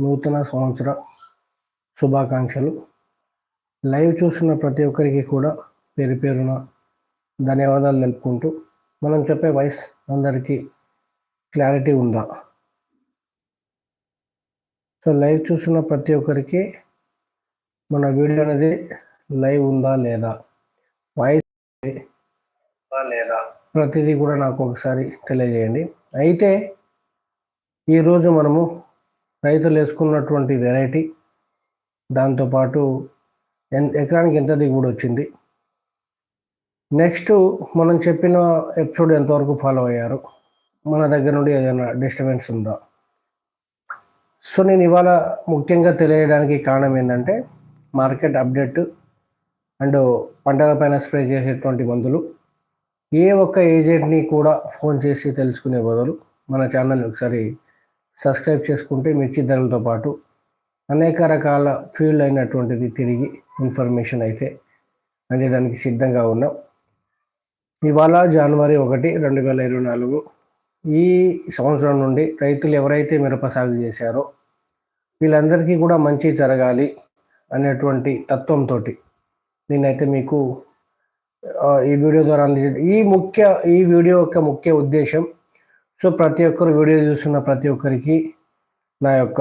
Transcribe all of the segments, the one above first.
నూతన సంవత్సర శుభాకాంక్షలు. లైవ్ చూస్తున్న ప్రతి ఒక్కరికి కూడా పేరు పేరున ధన్యవాదాలు తెలుపుకుంటూ మనం చెప్పే వాయిస్ అందరికీ క్లారిటీ ఉందా? సో లైవ్ చూస్తున్న ప్రతి ఒక్కరికి మన వీడియో అనేది లైవ్ ఉందా లేదా? వాయిస్ లేదా? ప్రతిదీ కూడా నాకు ఒకసారి తెలియజేయండి. అయితే ఈరోజు మనము రైతులు వేసుకున్నటువంటి వెరైటీ దాంతోపాటు ఎన్ ఎకరానికి ఎంత దిగుబడి వచ్చింది. నెక్స్ట్ మనం చెప్పిన ఎపిసోడ్ ఎంతవరకు ఫాలో అయ్యారు? మన దగ్గర నుండి ఏదైనా డిస్టర్బెన్స్ ఉందా? సో నేను ఇవాళ ముఖ్యంగా తెలియడానికి కారణం ఏంటంటే మార్కెట్ అప్డేట్ అండ్ పంటల పైన స్ప్రే చేసేటువంటి మందులు. ఏ ఒక్క ఏజెంట్ని కూడా ఫోన్ చేసి తెలుసుకునే బదులు మన ఛానల్ని ఒకసారి సబ్స్క్రైబ్ చేసుకుంటే మిర్చి ధరలతో పాటు అనేక రకాల ఫీల్డ్ అయినటువంటిది తిరిగి ఇన్ఫర్మేషన్ అయితే అందేదానికి సిద్ధంగా ఉన్నాం. ఇవాళ జనవరి ఒకటి రెండు వేల ఇరవై నాలుగు ఈ సంవత్సరం నుండి రైతులు ఎవరైతే మిరప సాగు చేశారో వీళ్ళందరికీ కూడా మంచి జరగాలి అనేటువంటి తత్వంతో నేనైతే మీకు ఈ వీడియో ద్వారా ఈ ముఖ్య ఈ వీడియో యొక్క ముఖ్య ఉద్దేశం సో ప్రతి ఒక్కరు వీడియో చూస్తున్న ప్రతి ఒక్కరికి నా యొక్క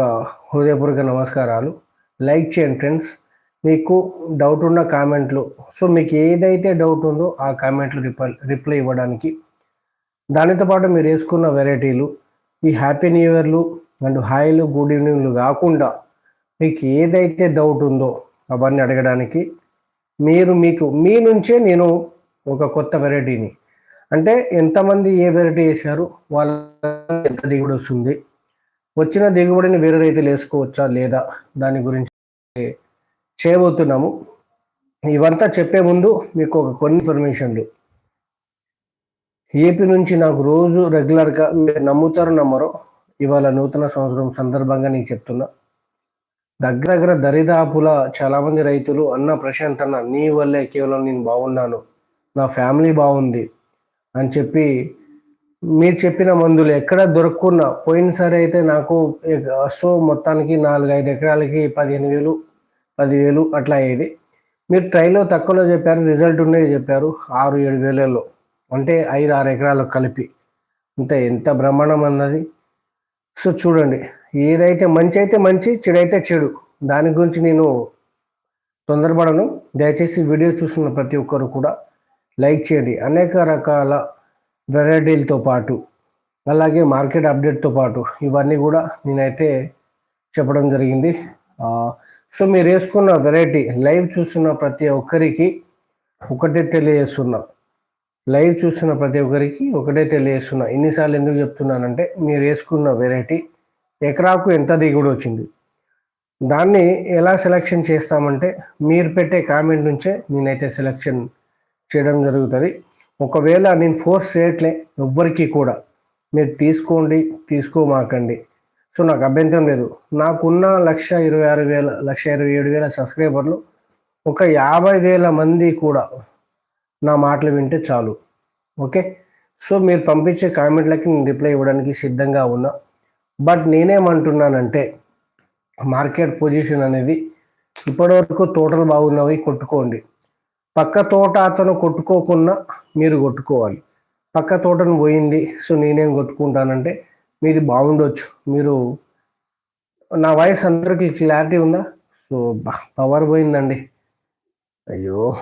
హృదయపూర్వక నమస్కారాలు. లైక్ చేయండి ఫ్రెండ్స్ మీకు డౌట్ ఉన్న కామెంట్లు సో మీకు ఏదైతే డౌట్ ఉందో ఆ కామెంట్లు రిప్లై రిప్లై ఇవ్వడానికి. దానితో పాటు మీరు వేసుకున్న వెరైటీలు ఈ హ్యాపీ న్యూ ఇయర్లు అండ్ హాయిలు గుడ్ ఈవినింగ్లు కాకుండా మీకు ఏదైతే డౌట్ ఉందో అవన్నీ అడగడానికి మీరు మీకు మీ నుంచే నేను ఒక కొత్త వెరైటీని అంటే ఎంతమంది ఏ వెరైటీ వేశారు వాళ్ళ ఎంత దిగుబడి వస్తుంది వచ్చిన దిగుబడిని వేరే రైతులు వేసుకోవచ్చా లేదా దాని గురించి చేయబోతున్నాము. ఇవంతా చెప్పే ముందు మీకు ఒక కొన్ని ఇన్ఫర్మేషన్లు. ఏపీ నుంచి నాకు రోజు రెగ్యులర్గా మీరు నమ్ముతారు నమ్మరో ఇవాళ నూతన సంవత్సరం సందర్భంగా నీకు చెప్తున్నా. దగ్గర దగ్గర దరిదాపుల చాలామంది రైతులు అన్న ప్రశాంత్ అన్న నీ వల్లే కేవలం నేను బాగున్నాను నా ఫ్యామిలీ బాగుంది అని చెప్పి మీరు చెప్పిన మందులు ఎక్కడ దొరుకున్నా పోయినసారి అయితే నాకు సో మొత్తానికి నాలుగు ఐదు ఎకరాలకి పదిహేను వేలు పదివేలు అట్లా అయ్యేది. మీరు ట్రైలో తక్కువలో చెప్పారు రిజల్ట్ ఉండేది చెప్పారు ఆరు ఏడు వేలలో. అంటే ఐదు ఆరు ఎకరాలు కలిపి. అంటే ఎంత బ్రహ్మాండం అన్నది. సో చూడండి ఏదైతే మంచి అయితే మంచి చెడైతే చెడు. దాని గురించి నేను తొందరపడను. దయచేసి వీడియో చూస్తున్న ప్రతి ఒక్కరు కూడా లైక్ చేయండి. అనేక రకాల వెరైటీలతో పాటు అలాగే మార్కెట్ అప్డేట్తో పాటు ఇవన్నీ కూడా నేనైతే చెప్పడం జరిగింది. సో మీరు వేసుకున్న వెరైటీ లైవ్ చూస్తున్న ప్రతి ఒక్కరికి ఒకటే తెలియజేస్తున్నా. లైవ్ చూస్తున్న ప్రతి ఒక్కరికి ఒకటే తెలియజేస్తున్నా. ఎన్నిసార్లు ఎందుకు చెప్తున్నానంటే మీరు వేసుకున్న వెరైటీ ఎకరాకు ఎంత దిగుబడి వచ్చింది? దాన్ని ఎలా సెలెక్షన్ చేస్తామంటే మీరు పెట్టే కామెంట్ నుంచే నేనైతే సెలెక్షన్ చేయడం జరుగుతుంది. ఒకవేళ నేను ఫోర్స్ చేయట్లే ఎవ్వరికి కూడా మీరు తీసుకోండి తీసుకోమాకండి. సో నాకు అభ్యంతరం లేదు. నాకున్న లక్ష ఇరవై ఆరు వేల లక్ష ఇరవై ఏడు వేల సబ్స్క్రైబర్లు ఒక యాభై వేల మంది కూడా నా మాటలు వింటే చాలు. ఓకే? సో మీరు పంపించే కామెంట్లకి నేను రిప్లై ఇవ్వడానికి సిద్ధంగా ఉన్నా. బట్ నేనేమంటున్నానంటే మార్కెట్ పొజిషన్ అనేది ఇప్పటివరకు తోటలు బాగున్నవి కొట్టుకోండి. పక్క తోట అతను కొట్టుకోకుండా మీరు కొట్టుకోవాలి. పక్క తోటను పోయింది సో నేనేం కొట్టుకుంటానంటే మీది బాగుండొచ్చు. మీరు నా వాయిస్ అందరికి క్లారిటీ ఉందా? సో పవర్ పోయిందండి. అయ్యో.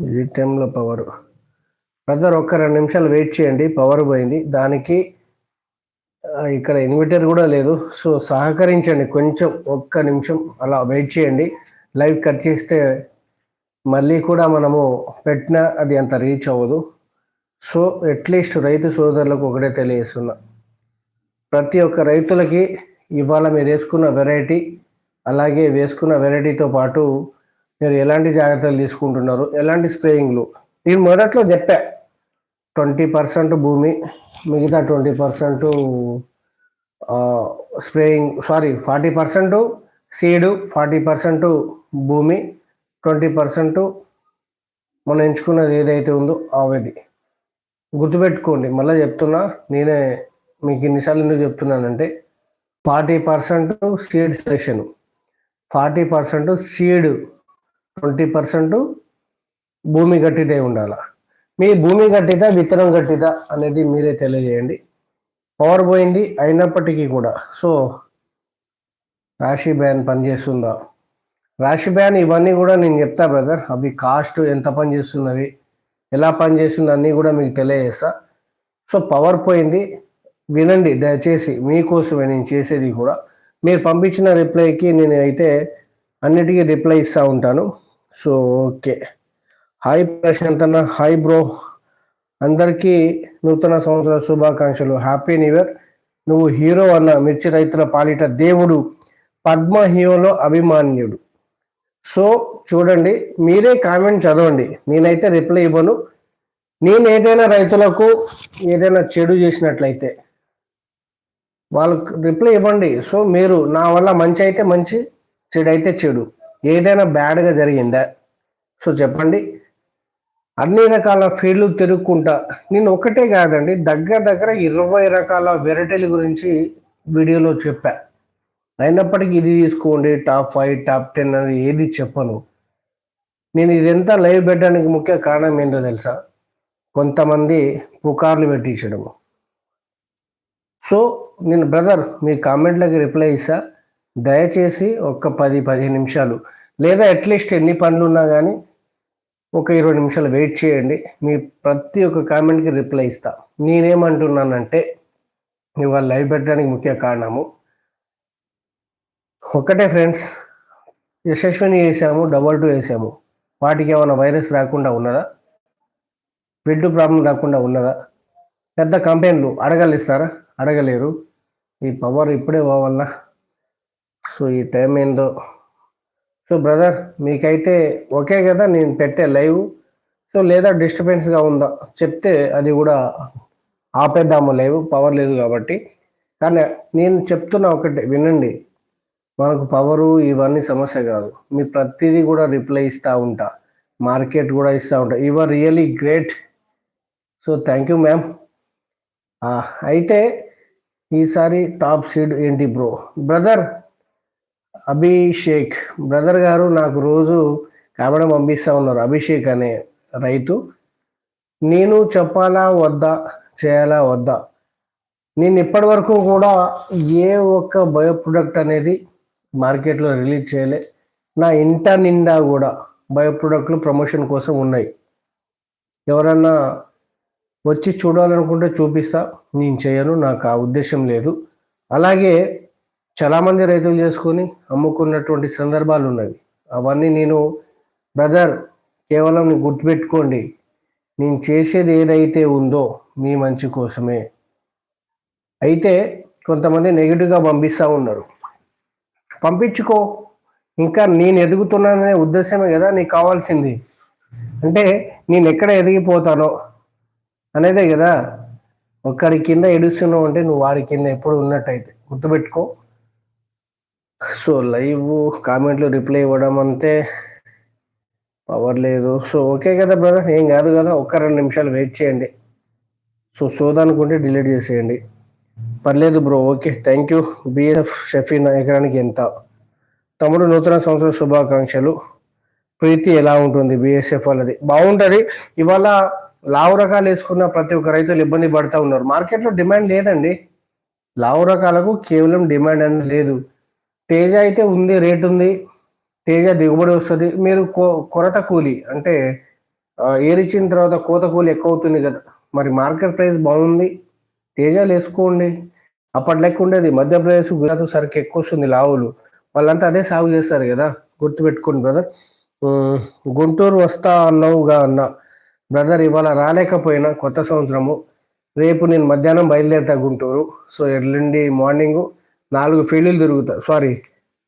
ఈ టైంలో పవర్. బ్రదర్ ఒక్క రెండు నిమిషాలు వెయిట్ చేయండి పవర్ పోయింది. దానికి ఇక్కడ ఇన్వర్టర్ కూడా లేదు. సో సహకరించండి కొంచెం ఒక్క నిమిషం అలా వెయిట్ చేయండి. లైవ్ కట్ చేస్తే మళ్ళీ కూడా మనము పెట్టిన అది అంత రీచ్ అవ్వదు. సో అట్లీస్ట్ రైతు సోదరులకు ఒకటే తెలియజేస్తున్నా. ప్రతి ఒక్క రైతులకి ఇవాళ మీరు వేసుకున్న వెరైటీ అలాగే వేసుకున్న వెరైటీతో పాటు మీరు ఎలాంటి జాగ్రత్తలు తీసుకుంటున్నారు ఎలాంటి స్ప్రేయింగ్లు నేను మొదట్లో చెప్పా ట్వంటీ పర్సెంట్ భూమి మిగతా twenty percent spraying sorry forty percent seed forty percent భూమి ట్వంటీ పర్సెంట్ మనం ఎంచుకున్నది ఏదైతే ఉందో అవది గుర్తుపెట్టుకోండి మళ్ళీ చెప్తున్నా నేనే మీకు ఇన్నిసార్లు ఎందుకు చెప్తున్నానంటే forty percent seed selection forty percent seed twenty percent భూమి గట్టిదే ఉండాలి? మీ భూమి గట్టిదా విత్తనం గట్టిదా అనేది మీరే తెలియజేయండి. పవర్ పోయింది అయినప్పటికీ కూడా. సో రాశి బ్యాన్ పనిచేస్తుందా? రాశి బ్యాన్ ఇవన్నీ కూడా నేను చెప్తా బ్రదర్. అవి కాస్ట్ ఎంత పనిచేస్తున్నవి ఎలా పనిచేస్తుంది అన్నీ కూడా మీకు తెలియజేస్తా. సో పవర్ పోయింది. వినండి దయచేసి మీకోసమే నేను చేసేది కూడా. మీరు పంపించిన రిప్లైకి నేను అయితే అన్నిటికీ రిప్లై ఇస్తూ ఉంటాను. So okay. హాయ్ ప్రశాంత్ అన్న హాయ్ బ్రో. అందరికీ నూతన సంవత్సర శుభాకాంక్షలు. Happy new year. నువ్వు హీరో అన్న మిర్చి రైతుల పాలిట దేవుడు. పద్మ హీరోలో అభిమాన్యుడు. సో చూడండి మీరే కామెంట్ చదవండి. నేనైతే రిప్లై ఇవ్వను. నేను ఏదైనా రైతులకు ఏదైనా చెడు చేసినట్లయితే వాళ్ళకు రిప్లై ఇవ్వండి. సో మీరు నా వల్ల మంచి అయితే మంచి చెడు అయితే చెడు. ఏదైనా బ్యాడ్గా జరిగిందా? సో చెప్పండి. అన్ని రకాల ఫీల్డ్లు తిరుగుకుంటా. నేను ఒకటే కాదండి దగ్గర దగ్గర ఇరవై రకాల వెరైటీల గురించి వీడియోలో చెప్పా. అయినప్పటికీ ఇది తీసుకోండి టాప్ ఫైవ్ టాప్ టెన్ అని ఏది చెప్పను. నేను ఇదంతా లైవ్ పెట్టడానికి ముఖ్య కారణం ఏంటో తెలుసా? కొంతమంది పుకార్లు పెట్టించడము సో నేను బ్రదర్ మీ కామెంట్లకి రిప్లై ఇస్తా దయచేసి ఒక పది పదిహేను నిమిషాలు లేదా అట్లీస్ట్ ఎన్ని పనులు ఉన్నా కానీ ఒక ఇరవై నిమిషాలు వెయిట్ చేయండి. మీ ప్రతి ఒక్క కామెంట్కి రిప్లై ఇస్తా. నేనేమంటున్నానంటే ఇవాళ లైవ్ పెట్టడానికి ముఖ్య కారణము ఒక్కటే ఫ్రెండ్స్ యశస్విని వేసాము డబల్ టూ వేసాము. వాటికి ఏమైనా వైరస్ రాకుండా ఉన్నదా? బిల్డ్ ప్రాబ్లం రాకుండా ఉన్నదా? పెద్ద కంపెనీలు అడగలిస్తారా? అడగలేరు. ఈ పవర్ ఇప్పుడే పోవాలా సో ఈ టైం ఏందో? సో బ్రదర్ మీకైతే ఓకే కదా? నేను పెట్టే లైవ్ సో లేదా డిస్టర్బెన్స్గా ఉందా? చెప్తే అది కూడా ఆపేద్దాము లైవ్ పవర్ లేదు కాబట్టి. కానీ నేను చెప్తున్నా ఒకటే వినండి. మనకు పవరు ఇవన్నీ సమస్య కాదు. మీ ప్రతిదీ కూడా రిప్లై ఇస్తూ ఉంటా. మార్కెట్ కూడా ఇస్తూ ఉంటా. Your really great so thank you ma'am అయితే ఈసారి టాప్ సీడ్ ఏంటి బ్రో? బ్రదర్ అభిషేక్. బ్రదర్ గారు నాకు రోజు కామెడ పంపిస్తూ ఉన్నారు. అభిషేక్ అనే రైతు. నేను చెప్పాలా వద్దా? చేయాలా వద్దా? నేను ఇప్పటి వరకు కూడా ఏ ఒక్క బయో ప్రొడక్ట్ అనేది మార్కెట్లో రిలీజ్ చేయలే. నా ఇంట నిండా కూడా బయో ప్రొడక్ట్లు ప్రమోషన్ కోసం ఉన్నాయి. ఎవరన్నా వచ్చి చూడాలనుకుంటే చూపిస్తా. నేను చేయను నాకు ఆ ఉద్దేశం లేదు. అలాగే చాలామంది రైతులు చేసుకొని అమ్ముకున్నటువంటి సందర్భాలు ఉన్నవి. అవన్నీ నేను బ్రదర్ కేవలం గుర్తుపెట్టుకోండి. నేను చేసేది ఏదైతే ఉందో మీ మంచి కోసమే. అయితే కొంతమంది నెగిటివ్గా పంపిస్తూ ఉన్నారు. పంపించుకో. ఇంకా నేను ఎదుగుతున్నాననే ఉద్దేశమే కదా నీకు కావాల్సింది. అంటే నేను ఎక్కడ ఎదిగిపోతానో అనేదే కదా. ఒక్కడి కింద ఎడుస్తున్నావు అంటే నువ్వు వాడి కింద ఎప్పుడు ఉన్నట్టయితే గుర్తుపెట్టుకో. సో లైవ్ కామెంట్లు రిప్లై ఇవ్వడం అంతే పవర్ లేదు. సో ఓకే కదా బ్రదర్ ఏం కాదు కదా. ఒక్క రెండు నిమిషాలు వెయిట్ చేయండి. సో సోదనుకుంటే డిలీట్ చేసేయండి. పర్లేదు bro okay thank you BF Shafeen ఎకరానికి ఎంత? తమ్ముడు నూతన సంవత్సర శుభాకాంక్షలు. ప్రీతి ఎలా ఉంటుంది బిఎస్ఎఫ్ వాళ్ళది? బాగుంటుంది. ఇవాళ లావు రకాలు వేసుకున్న ప్రతి ఒక్క రైతులు ఇబ్బంది పడుతూ ఉన్నారు. మార్కెట్లో డిమాండ్ లేదండి. లావు రకాలకు కేవలం డిమాండ్ అనేది లేదు. తేజ అయితే ఉంది రేట్ ఉంది. తేజ దిగుబడి వస్తుంది. మీరు కొరత కూలి అంటే ఏరిచ్చిన తర్వాత కోత కూలి ఎక్కువ అవుతుంది కదా. మరి మార్కెట్ ప్రైస్ బాగుంది. తేజాలు వేసుకోండి. అప్పటి లెక్క ఉండేది. మధ్యప్రదేశ్ గుజరాత్ సరికి ఎక్కువ వస్తుంది లావులు. వాళ్ళంతా అదే సాగు చేస్తారు కదా. గుర్తుపెట్టుకోండి బ్రదర్. గుంటూరు వస్తా అన్నావుగా అన్న. బ్రదర్ ఇవాళ రాలేకపోయినా కొత్త సంవత్సరము. రేపు నేను మధ్యాహ్నం బయలుదేరుతా గుంటూరు. సో ఎల్లుండి మార్నింగ్ నాలుగు ఫీల్డ్లు తిరుగుతా. సారీ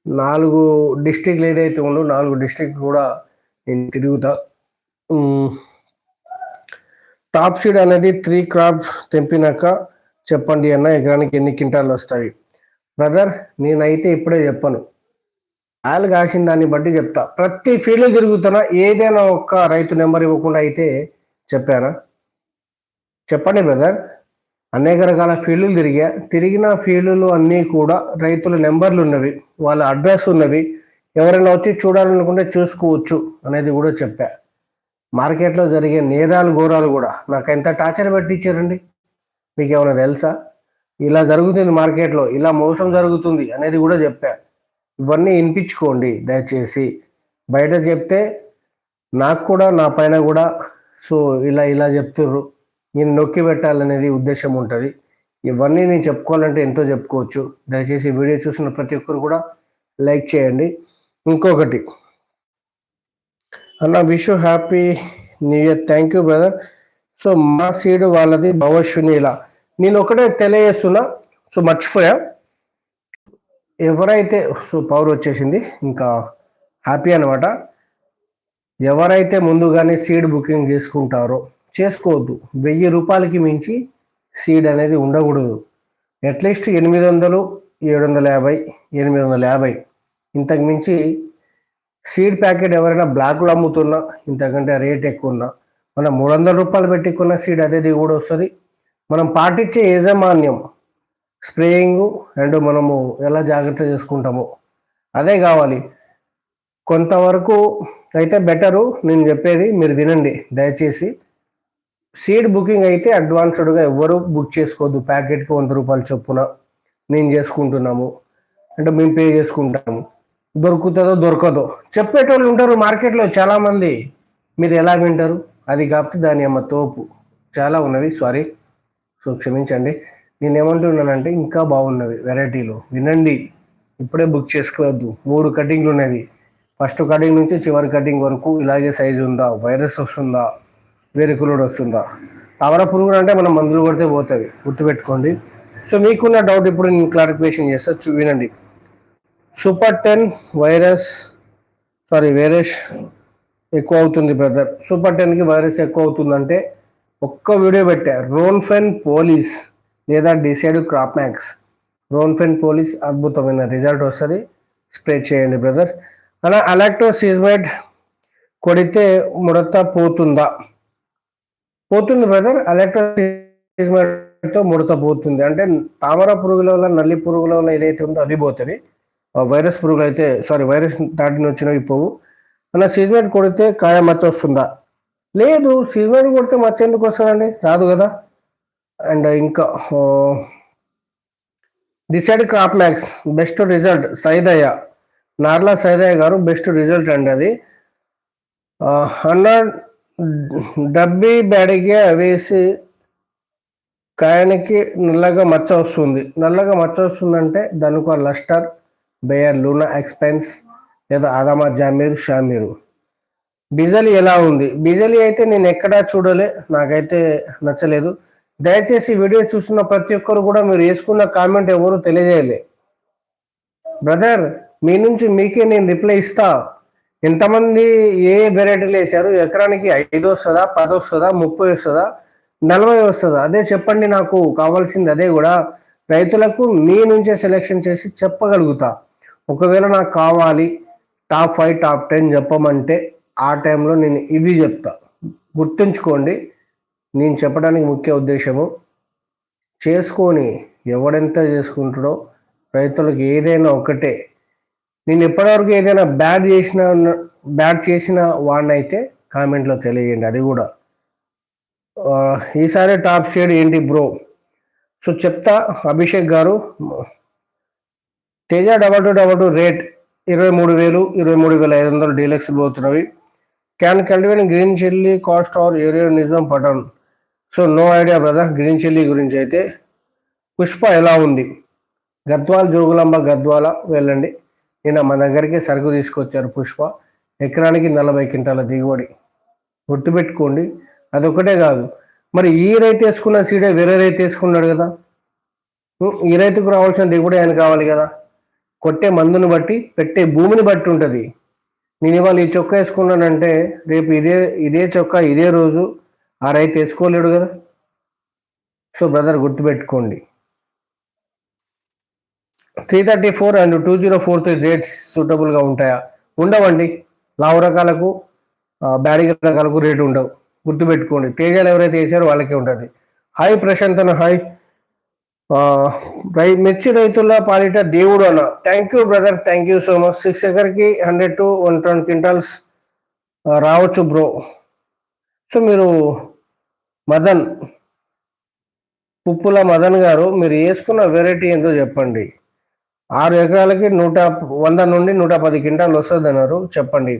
నాలుగు డిస్టిక్లు ఏదైతే ఉందో నాలుగు డిస్టిక్ కూడా నేను తిరుగుతా. టాప్ సీడ్ అనేది త్రీ క్రాప్ తెంపినాక చెప్పండి అన్న ఎకరానికి ఎన్ని క్వింటాలు వస్తాయి? బ్రదర్ నేనైతే ఇప్పుడే చెప్పను. ఆయిల్ కాసిన దాన్ని బట్టి చెప్తా. ప్రతి ఫీల్డ్ తిరుగుతున్నా ఏదైనా ఒక్క రైతు నెంబర్ ఇవ్వకుండా అయితే చెప్పానా? చెప్పండి బ్రదర్ అనేక రకాల ఫీల్డ్లు తిరిగా తిరిగిన ఫీల్డ్లు అన్నీ కూడా రైతుల నెంబర్లు ఉన్నవి వాళ్ళ అడ్రస్ ఉన్నవి. ఎవరైనా వచ్చి చూడాలనుకుంటే చూసుకోవచ్చు అనేది కూడా చెప్పా. మార్కెట్లో జరిగే నేరాలు ఘోరాలు కూడా. నాకు ఎంత టార్చర్ పెట్టించారండి మీకు ఏమైనా తెలుసా? ఇలా జరుగుతుంది మార్కెట్లో ఇలా మోసం జరుగుతుంది అనేది కూడా చెప్పా. ఇవన్నీ వినిపించుకోండి దయచేసి. బయట చెప్తే నాకు కూడా నా పైన కూడా సో ఇలా ఇలా చెప్తుర్రు. నేను నొక్కి పెట్టాలనేది ఉద్దేశం ఉంటుంది. ఇవన్నీ నేను చెప్పుకోవాలంటే ఎంతో చెప్పుకోవచ్చు. దయచేసి వీడియో చూసిన ప్రతి ఒక్కరు కూడా లైక్ చేయండి. ఇంకొకటి. అన్న wish happy new year. Thank you brother. So మా సీడ్ వాళ్ళది భవిష్యుని ఇలా నేను ఒకటే తెలియజేస్తున్నా సో మర్చిపోయా. ఎవరైతే సో పవర్ వచ్చేసింది ఇంకా హ్యాపీ అనమాట ఎవరైతే ముందుగానే సీడ్ బుకింగ్ చేసుకుంటారో చేసుకోవద్దు. వెయ్యి రూపాయలకి మించి సీడ్ అనేది ఉండకూడదు. అట్లీస్ట్ ఎనిమిది వందలు ఏడు వందల యాభై ఎనిమిది వందల యాభై. ఇంతకు మించి సీడ్ ప్యాకెట్ ఎవరైనా బ్లాక్లో అమ్ముతున్నా ఇంతకంటే రేట్ ఎక్కువ ఉన్నా మనం మూడు వందల రూపాయలు పెట్టుకున్న సీడ్ అదే దిగుబడి వస్తుంది. మనం పాటించే యాజమాన్యం స్ప్రేయింగ్ అండ్ మనము ఎలా జాగ్రత్త చేసుకుంటామో అదే కావాలి. కొంతవరకు అయితే బెటరు నేను చెప్పేది మీరు వినండి. దయచేసి సీడ్ బుకింగ్ అయితే అడ్వాన్స్డ్గా ఎవరు బుక్ చేసుకోవద్దు. ప్యాకెట్కి వంద రూపాయలు చొప్పున నేను చేసుకుంటున్నాము. అంటే మేము పే చేసుకుంటాము. దొరుకుతుందో దొరకదో చెప్పేటోళ్ళు ఉంటారు మార్కెట్లో చాలామంది. మీరు ఎలా వింటారు? అది కాకపోతే దాని అమ్మ తోపు. చాలా ఉన్నవి సారీ సో క్షమించండి. నేను ఏమంటున్నానంటే ఇంకా బాగున్నవి వెరైటీలు. వినండి. ఇప్పుడే బుక్ చేసుకోవద్దు. మూడు కటింగ్లు ఉన్నవి. ఫస్ట్ కటింగ్ నుంచి చివరి కటింగ్ వరకు ఇలాగే సైజు ఉందా? వైరస్ వస్తుందా? వేరుకులుడు వస్తుందా? తవర పురుగులు అంటే మనం మందులు కొడితే పోతుంది గుర్తుపెట్టుకోండి. సో మీకున్న డౌట్ ఇప్పుడు నేను క్లారిఫికేషన్ చేస్తా. వినండి. Super ten virus sorry virus ఎక్కువ అవుతుంది బ్రదర్ సూపర్ టెన్కి వైరస్ ఎక్కువ అవుతుందంటే ఒక్క వీడియో పెట్టా. రోన్ఫెన్ పోలీస్ లేదా డిసైడ్ క్రాప్ మ్యాక్స్. రోన్ఫెన్ పోలీస్ అద్భుతమైన రిజల్ట్ వస్తుంది. స్ప్రే చేయండి బ్రదర్ అలా అలాక్టో సీజ్మైడ్ కొడితే ముడత పోతుందా? పోతుంది బ్రదర్ అలాక్టో సీజ్మైడ్తో ముడత పోతుంది. అంటే తామర పురుగుల వల్ల నల్లి పురుగుల వల్ల ఏదైతే ఉందో అది పోతుంది. ఆ వైరస్ పురుగులు అయితే సారీ వైరస్ దాటిని వచ్చినవి పోవు. అలా సీజ్మైడ్ కొడితే కాయ మచ్చ వస్తుందా? లేదు సీజ్మైడ్ కొడితే మచ్చ ఎందుకు వస్తుందండి? రాదు కదా. అండ్ ఇంకా decide crop max best result Saidaiah. Narla Saidaiah గారు బెస్ట్ రిజల్ట్ అండి అది. అన్న డబ్బీ బ్యాడిగే వేసి కాయనికి నల్లగా మచ్చ వస్తుంది. నల్లగా మచ్చ వస్తుందంటే దానికి లస్టర్ బేయర్ లూనా ఎక్స్పెన్స్ లేదా ఆదామా జామీర్ షామీరు. బిజలి ఎలా ఉంది? బిజలి అయితే నేను ఎక్కడా చూడలే నాకైతే నచ్చలేదు. దయచేసి వీడియో చూస్తున్న ప్రతి ఒక్కరు కూడా మీరు వేసుకున్న కామెంట్ ఎవరు తెలియజేయలే. బ్రదర్ మీ నుంచి మీకే నేను రిప్లై ఇస్తా. ఎంతమంది ఏ వెరైటీలు వేశారు? ఎకరానికి ఐదు వస్తుందా పది వస్తుందా ముప్పై వస్తుందా నలభై వస్తుందా? అదే చెప్పండి నాకు కావాల్సింది అదే కూడా. రైతులకు మీ నుంచే సెలెక్షన్ చేసి చెప్పగలుగుతా. ఒకవేళ నాకు కావాలి టాప్ ఫైవ్ టాప్ టెన్ చెప్పమంటే ఆ టైంలో నేను ఇవి చెప్తా. గుర్తుంచుకోండి నేను చెప్పడానికి ముఖ్య ఉద్దేశము చేసుకొని ఎవడెంత చేసుకుంటాడో రైతులకు ఏదైనా ఒకటే. నేను ఇప్పటివరకు ఏదైనా బ్యాడ్ చేసిన బ్యాడ్ చేసిన వాడినైతే కామెంట్లో తెలియజేయండి అది కూడా. ఈసారి టాప్ షేడ్ ఏంటి బ్రో? సో చెప్తా అభిషేక్ గారు Teja double two double two rate ఇరవై మూడు వేలు ఇరవై మూడు వేల ఐదు వందలు deluxe పోతున్నవి. Can cultivate green chilli cost are ఏరియో నిజం పటన్ so no idea brother green chilli గురించి అయితే. పుష్ప ఎలా ఉంది? గద్వాల్ జోగులాంబ గద్వాల వెళ్ళండి. నిన్న మన దగ్గరికి సరుకు తీసుకొచ్చారు పుష్ప. ఎకరానికి నలభై క్వింటాల దిగుబడి. గుర్తుపెట్టుకోండి అదొకటే కాదు. మరి ఈ రైతు వేసుకున్న సీడే వేరే రైతు వేసుకున్నాడు కదా? ఈ రైతుకు రావాల్సిన దిగుబడి ఆయన కావాలి కదా? కొట్టే మందుని బట్టి పెట్టే భూమిని బట్టి ఉంటుంది. నేను ఇవాళ ఈ చొక్కా వేసుకున్నానంటే రేపు ఇదే ఇదే చొక్కా ఇదే రోజు ఆ రైతు వేసుకోలేడు కదా. సో బ్రదర్ గుర్తుపెట్టుకోండి. Three thirty four and two zero four three rates సూటబుల్గా ఉంటాయా? ఉండవండి. లావు రకాలకు ఆ, బ్యాడీ రకాలకు రేటు ఉండవు. గుర్తుపెట్టుకోండి. తేజాలు ఎవరైతే వేసారో వాళ్ళకే ఉంటుంది. హాయ్ ప్రశాంత్ అన్న హాయ్ మిర్చి రైతుల పాలిట దేవుడు అన్న thank you brother thank you so much six ఎకర్కి hundred to one twenty quintals రావచ్చు బ్రో సో మీరు మదన్ పుప్పుల మదన్ గారు మీరు వేసుకున్న వెరైటీ ఏందో చెప్పండి. ఆరు ఎకరాలకి నూట వంద నుండి నూట పది క్వింటాలు వస్తుంది అన్నారు చెప్పండి.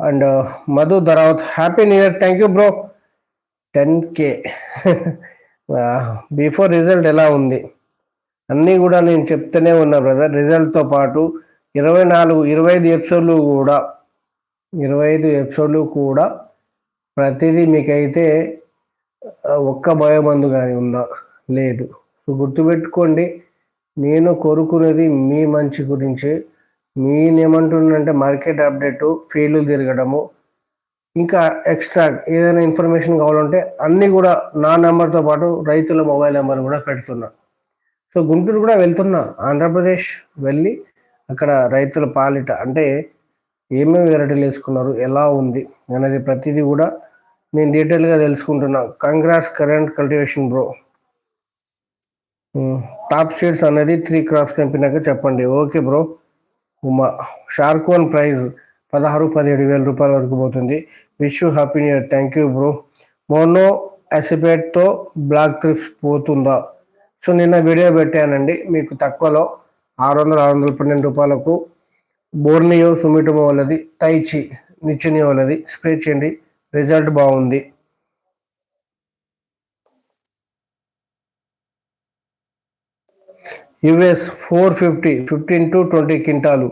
And Madhu Dharavath happy new year thank you bro ten K before result ఎలా ఉంది? అన్నీ కూడా నేను చెప్తూనే ఉన్నా బ్రదర్ రిజల్ట్తో పాటు ఇరవై నాలుగు ఇరవై ఐదు ఎపిసోడ్లు కూడా ఇరవై ఐదు ఎపిసోడ్లు కూడా ప్రతిదీ మీకైతే ఒక్క భయమందు కానీ ఉందా? లేదు. సో గుర్తుపెట్టుకోండి నేను కోరుకునేది మీ మంచి గురించి. నేనేమంటున్నానంటే మార్కెట్ అప్డేటు ఫీల్డ్ తిరగడము ఇంకా ఎక్స్ట్రా ఏదైనా ఇన్ఫర్మేషన్ కావాలంటే అన్నీ కూడా నా నెంబర్తో పాటు రైతుల మొబైల్ నెంబర్ కూడా పెడుతున్నా. సో గుంటూరు కూడా వెళ్తున్నా. ఆంధ్రప్రదేశ్ వెళ్ళి అక్కడ రైతుల పాలిట అంటే ఏమేమి వెరైటీలు వేసుకున్నారు ఎలా ఉంది అనేది ప్రతిదీ కూడా నేను డీటెయిల్గా తెలుసుకుంటున్నా. Congrats current cultivation bro top seeds అనేది త్రీ క్రాప్స్ తెంపినాక చెప్పండి. Okay bro Uma shark one price పదహారు పదిహేడు వేల రూపాయల వరకు పోతుంది. Wish you happy new year thank you bro mono అసిపేట్తో black thrips పోతుందా? సో నిన్న వీడియో పెట్టానండి. మీకు తక్కువలో ఆరు వందల ఆరు వందల పన్నెండు రూపాయలకు బోర్నియో సుమిటమో వాళ్ళది తైచి నిచ్చినియో వాళ్ళది. స్ప్రే చేయండి. రిజల్ట్ బాగుంది. US four fifty fifteen to twenty quintal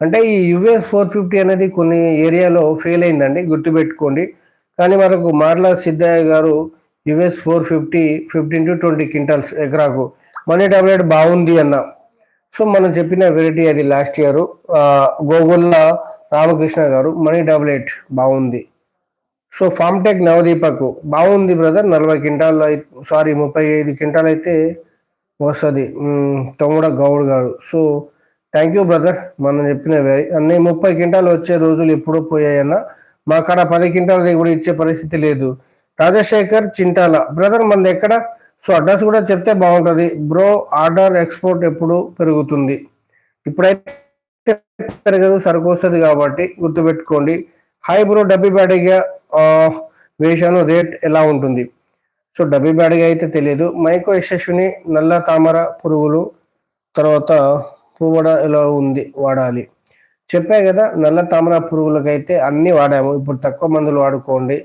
అంటే ఈ యుఎస్ ఫోర్ ఫిఫ్టీ అనేది కొన్ని ఏరియాలో ఫెయిల్ అయిందండి గుర్తుపెట్టుకోండి. కానీ మనకు మార్ల సిద్ధయ్య గారు US four fifty fifteen to twenty quintals ఎకరాకు మనీ టాబ్లెట్ బాగుంది అన్న. సో మనం చెప్పిన వెరైటీ అది లాస్ట్ ఇయర్ గోగుల్ల రామకృష్ణ గారు మనీ టాబ్లెట్ బాగుంది. సో ఫామ్టెక్ నవదీపకు బాగుంది బ్రదర్ నలభై క్వింటాల్ సారీ ముప్పై ఐదు క్వింటాల్ అయితే వస్తుంది. తమ్ముడ గౌడ్ గారు. సో థ్యాంక్ యూ బ్రదర్ మనం చెప్పినవి అన్ని ముప్పై క్వింటాలు వచ్చే రోజులు ఎప్పుడో పోయాయన్న. మా కాడ పది క్వింటాల కూడా ఇచ్చే పరిస్థితి లేదు. రాజశేఖర్ చింటాల. బ్రదర్ మనది ఎక్కడ? సో అడ్రస్ కూడా చెప్తే బాగుంటుంది. బ్రో ఆర్డర్ ఎక్స్పోర్ట్ ఎప్పుడు పెరుగుతుంది. ఇప్పుడైతే పెరగదు సరుకు వస్తుంది కాబట్టి గుర్తుపెట్టుకోండి. హాయ్ బ్రో డబ్బీ బ్యాడీగా వేషాను రేట్ ఎలా ఉంటుంది? సో డబ్బీ బ్యాడీగా అయితే తెలియదు. మైకో యశస్విని నల్ల తామర పురుగులు తర్వాత పువ్వడ ఎలా ఉంది వాడాలి. చెప్పా కదా నల్ల తామర పురుగులకైతే అన్ని వాడాము. ఇప్పుడు తక్కువ మందులు వాడుకోండి.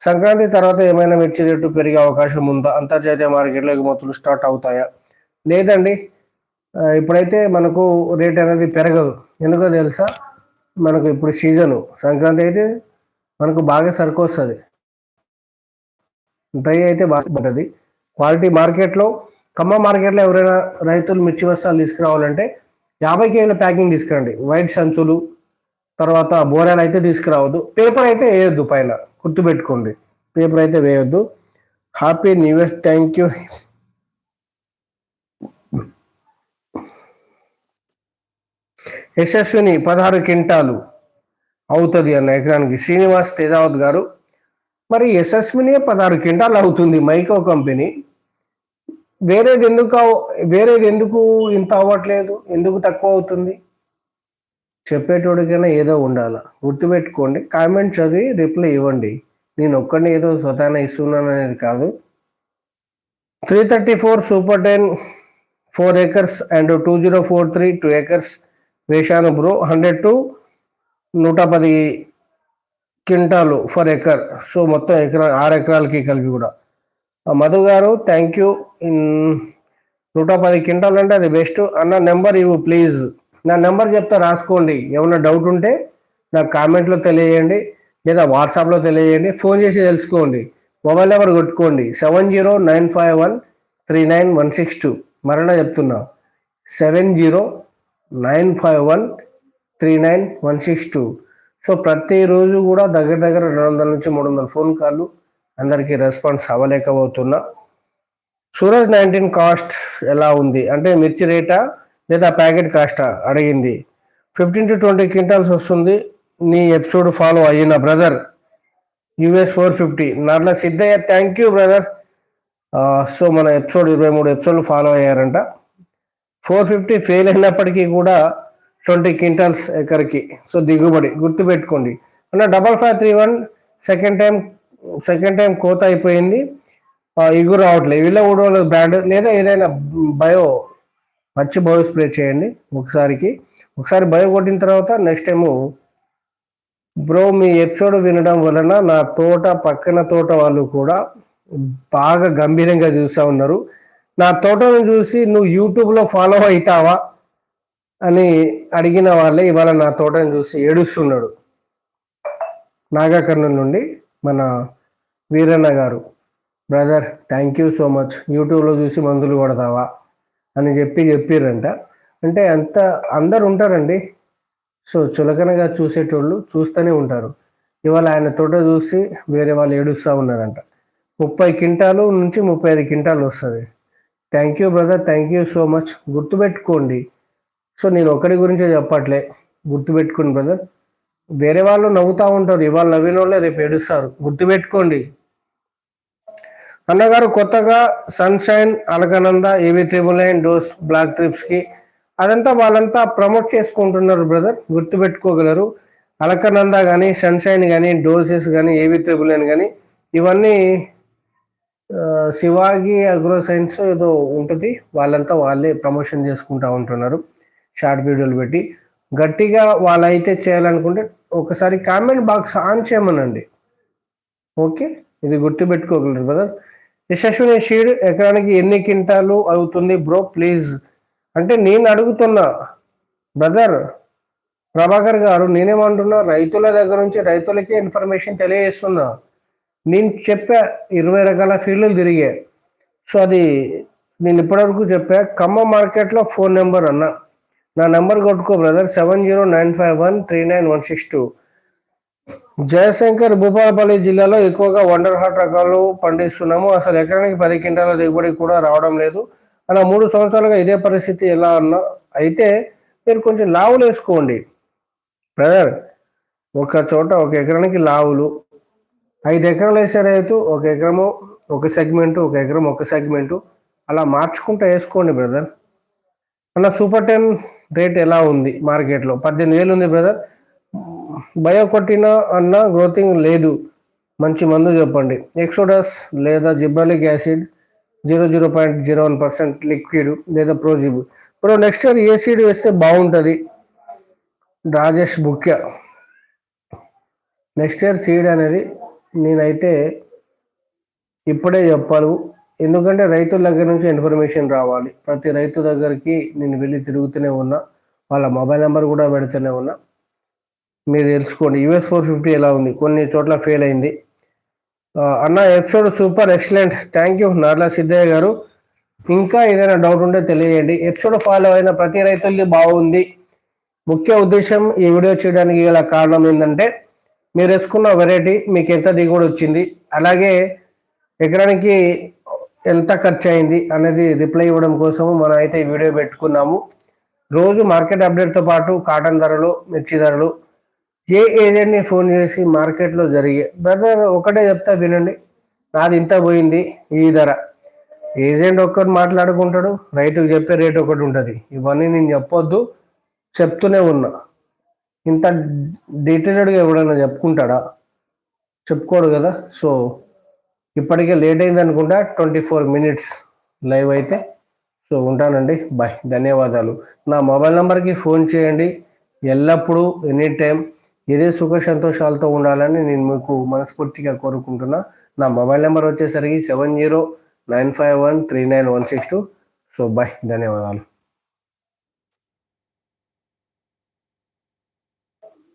సంక్రాంతి తర్వాత ఏమైనా మిర్చి రేటు పెరిగే అవకాశం ఉందా? అంతర్జాతీయ మార్కెట్లో ఎగుమతులు స్టార్ట్ అవుతాయా? లేదండి. ఇప్పుడైతే మనకు రేట్ అనేది పెరగదు. ఎందుకో తెలుసా? మనకు ఇప్పుడు సీజను. సంక్రాంతి అయితే మనకు బాగా సరుకు వస్తుంది. డ్రై అయితే బాగా పడుతుంది క్వాలిటీ మార్కెట్లో ఖమ్మం మార్కెట్లో ఎవరైనా రైతులు మిర్చి వస్తాలు తీసుకురావాలంటే యాభై కేజీల ప్యాకింగ్ తీసుకురండి. వైట్ సంచులు తర్వాత బోరాలు అయితే తీసుకురావద్దు. పేపర్ అయితే వేయొద్దు పైన గుర్తుపెట్టుకోండి. పేపర్ అయితే వేయొద్దు. Happy new year thank you. Yashaswini పదహారు క్వింటాలు అవుతుంది అన్న ఎకరానికి. శ్రీనివాస్ తేజావత్ గారు మరి యశస్విని పదహారు క్వింటాలు అవుతుంది మైకో కంపెనీ. వేరేది ఎందుకు వేరేది ఎందుకు ఇంత అవ్వట్లేదు? ఎందుకు తక్కువ అవుతుంది? చెప్పేటోడికైనా ఏదో ఉండాలి. గుర్తుపెట్టుకోండి కామెంట్ చదివి రిప్లై ఇవ్వండి. నేను ఒక్కడిని ఏదో స్వతహాన ఇస్తున్నాను అనేది కాదు. Three thirty four super ten four acres and two zero four three two acres వేశాను బ్రో హండ్రెడ్ టు నూట పది క్వింటాలు ఫర్ ఎకర్ సో మొత్తం ఎకరా ఆరు ఎకరాలకి కలిపి కూడా. మధు గారు థ్యాంక్ యూ నూట పది క్వింటాల్ అంటే అది బెస్ట్ అన్న నెంబర్ ఇవ్వు ప్లీజ్ నా నెంబర్ చెప్తా రాసుకోండి. ఏమైనా డౌట్ ఉంటే నాకు కామెంట్లో తెలియజేయండి లేదా వాట్సాప్లో తెలియజేయండి. ఫోన్ చేసి తెలుసుకోండి. మొబైల్ నెంబర్ కొట్టుకోండి. Seven zero nine five one three nine one six two మరణ చెప్తున్నా. Seven zero nine five one three nine one six two so ప్రతిరోజు కూడా దగ్గర దగ్గర రెండు వందల నుంచి మూడు వందల ఫోన్ కాళ్ళు అందరికీ రెస్పాన్స్ అవ్వలేకపోతున్నా. సూరజ్ నైన్టీన్ కాస్ట్ ఎలా ఉంది? అంటే మిర్చి రేటా లేదా ప్యాకెట్ కాస్టా? అడిగింది. ఫిఫ్టీన్ టు ట్వంటీ క్వింటాల్స్ వస్తుంది. నీ ఎపిసోడ్ ఫాలో అయిన brother US four fifty. Narla Siddaiah thank you brother so మన ఎపిసోడ్ ఇరవై మూడు ఎపిసోడ్లు ఫాలో అయ్యారంట. ఫోర్ ఫిఫ్టీ ఫెయిల్ అయినప్పటికీ కూడా ట్వంటీ క్వింటాల్స్ ఎకరికి. సో దిగుబడి గుర్తుపెట్టుకోండి. అన్న double five three one second time second time కోత అయిపోయింది. ఇగురు రావట్లేదు. వీళ్ళ కూడా బ్రాండ్ లేదా ఏదైనా బయో పచ్చి బయో స్ప్రే చేయండి ఒకసారికి. ఒకసారి బయో కొట్టిన తర్వాత నెక్స్ట్ టైము బ్రో మీ ఎపిసోడ్ వినడం వలన నా తోట పక్కన తోట వాళ్ళు కూడా బాగా గంభీరంగా చూస్తూ ఉన్నారు. నా తోటను చూసి నువ్వు యూట్యూబ్లో ఫాలో అవుతావా అని అడిగిన వాళ్ళే ఇవాళ నా తోటను చూసి ఏడుస్తున్నాడు. నాగాకర్ణం నుండి మన వీరన్న గారు brother thank you so much యూట్యూబ్లో చూసి మందులు కొడతావా? అని చెప్పి చెప్పిర్రంట. అంటే అంత అందరు ఉంటారండి. సో చులకనగా చూసేటోళ్ళు చూస్తూనే ఉంటారు. ఇవాళ ఆయన తోట చూసి వేరే వాళ్ళు ఏడుస్తూ ఉన్నారంట. ముప్పై క్వింటాలు నుంచి ముప్పై ఐదు క్వింటాలు వస్తుంది. Thank you brother thank you so much గుర్తుపెట్టుకోండి. సో నేను ఒకరి గురించే చెప్పట్లే. గుర్తుపెట్టుకోండి బ్రదర్ వేరే వాళ్ళు నవ్వుతూ ఉంటారు. ఇవాళ నవ్విన వాళ్ళే రేపు ఏడుస్తారు. గుర్తుపెట్టుకోండి. అన్నగారు కొత్తగా సన్షైన్ అలకనంద ఏవి త్రిబుల్ నైన్ డోస్ బ్లాక్ ట్రిప్స్కి అదంతా వాళ్ళంతా ప్రమోట్ చేసుకుంటున్నారు బ్రదర్. గుర్తుపెట్టుకోగలరు. అలకనంద కానీ సన్షైన్ కానీ డోసెస్ కానీ ఏవి త్రిబుల్ నైన్ కానీ ఇవన్నీ శివాగి అగ్రో సైన్స్ ఏదో ఉంటుంది. వాళ్ళంతా వాళ్ళే ప్రమోషన్ చేసుకుంటూ ఉంటున్నారు. షార్ట్ వీడియోలు పెట్టి గట్టిగా వాళ్ళైతే చేయాలనుకుంటే ఒకసారి కామెంట్ బాక్స్ ఆన్ చేయమనండి. ఓకే? ఇది గుర్తుపెట్టుకోగలరు బ్రదర్. యశస్విని షీడ్ ఎకరానికి ఎన్ని క్వింటాలు అవుతుంది బ్రో? ప్లీజ్. అంటే నేను అడుగుతున్నా బ్రదర్ ప్రభాకర్ గారు నేనేమంటున్నా రైతుల దగ్గర నుంచి రైతులకే ఇన్ఫర్మేషన్ తెలియజేస్తున్నా. నేను చెప్పా ఇరవై రకాల ఫీల్డ్లు తిరిగా సో అది నేను ఇప్పటివరకు చెప్పా ఖమ్మం మార్కెట్లో ఫోన్ నెంబర్ అన్న. నా నెంబర్ కొట్టుకో brother seven zero nine five one three nine one six two. Jayashankar Bhupalpally జిల్లాలో ఎక్కువగా వండర్ హార్ట్ రకాలు పండిస్తున్నాము. అసలు ఎకరానికి పది క్వింటాల దిగుబడి కూడా రావడం లేదు. అలా మూడు సంవత్సరాలుగా ఇదే పరిస్థితి ఎలా అన్నా అయితే మీరు కొంచెం లావులు వేసుకోండి. బ్రదర్ ఒక చోట ఒక ఎకరానికి లావులు ఐదు ఎకరాలు వేసే రైతు ఒక ఎకరము ఒక సెగ్మెంటు ఒక ఎకరం ఒక సెగ్మెంటు అలా మార్చుకుంటూ వేసుకోండి బ్రదర్ అలా సూపర్ టెన్ రేట్ ఎలా ఉంది మార్కెట్లో? పద్దెనిమిది వేలు ఉంది బ్రదర్ బయో కొట్టిన అన్న గ్రోతింగ్ లేదు. మంచి మందు చెప్పండి. ఎక్సోడస్ లేదా gibberellic acid zero zero point zero one percent liquid లేదా ప్రోజిబ్. ఇప్పుడు నెక్స్ట్ ఇయర్ ఏ సీడ్ వేస్తే బాగుంటుంది. Rajesh Bukya next year seed అనేది నేనైతే ఇప్పుడే చెప్పాలి. ఎందుకంటే రైతుల దగ్గర నుంచి ఇన్ఫర్మేషన్ రావాలి. ప్రతి రైతు దగ్గరికి నేను వెళ్ళి తిరుగుతూనే ఉన్నా. వాళ్ళ మొబైల్ నెంబర్ కూడా పెడుతూనే ఉన్నా. మీరు తెలుసుకోండి. యూఎస్ ఫోర్ ఫిఫ్టీ ఎలా ఉంది? కొన్ని చోట్ల ఫెయిల్ అయింది. అన్న episode super excellent thank you Narla Siddaiah గారు. ఇంకా ఏదైనా డౌట్ ఉంటే తెలియజేయండి. ఎపిసోడ్ ఫాలో అయిన ప్రతి రైతులది బాగుంది. ముఖ్య ఉద్దేశం ఈ వీడియో చేయడానికి గల కారణం ఏంటంటే మీరు వేసుకున్న వెరైటీ మీకు ఎంత దిగుబడి వచ్చింది. అలాగే ఎకరానికి ఎంత ఖర్చు అయింది అనేది రిప్లై ఇవ్వడం కోసము మనం అయితే ఈ వీడియో పెట్టుకున్నాము. రోజు మార్కెట్ అప్డేట్తో పాటు కాటన్ ధరలు మిర్చి ధరలు ఏ ఏజెంట్ని ఫోన్ చేసి మార్కెట్లో జరిగే బ్రదర్ ఒకటే చెప్తా వినండి నాది ఇంత పోయింది ఈ ధర. ఏజెంట్ ఒక్కటి మాట్లాడుకుంటాడు రైతుకు చెప్పే రేట్ ఒకటి ఉంటుంది. ఇవన్నీ నేను చెప్పొద్దు చెప్తూనే ఉన్నా. ఇంత డీటెయిల్డ్గా ఎవడైనా చెప్పుకుంటాడా? చెప్పుకోడు కదా సో ఇప్పటికే లేట్ అయింది అనుకుంటా. ట్వంటీ ఫోర్ మినిట్స్ లైవ్ అయితే. సో ఉంటానండి. బాయ్. ధన్యవాదాలు. నా మొబైల్ నెంబర్కి ఫోన్ చేయండి. ఎల్లప్పుడూ ఎనీ టైం ఇదే సుఖ సంతోషాలతో ఉండాలని నేను మీకు మనస్ఫూర్తిగా కోరుకుంటున్నా. నా మొబైల్ నెంబర్ వచ్చేసరికి seven zero nine five one three nine one six two. So bye. ధన్యవాదాలు.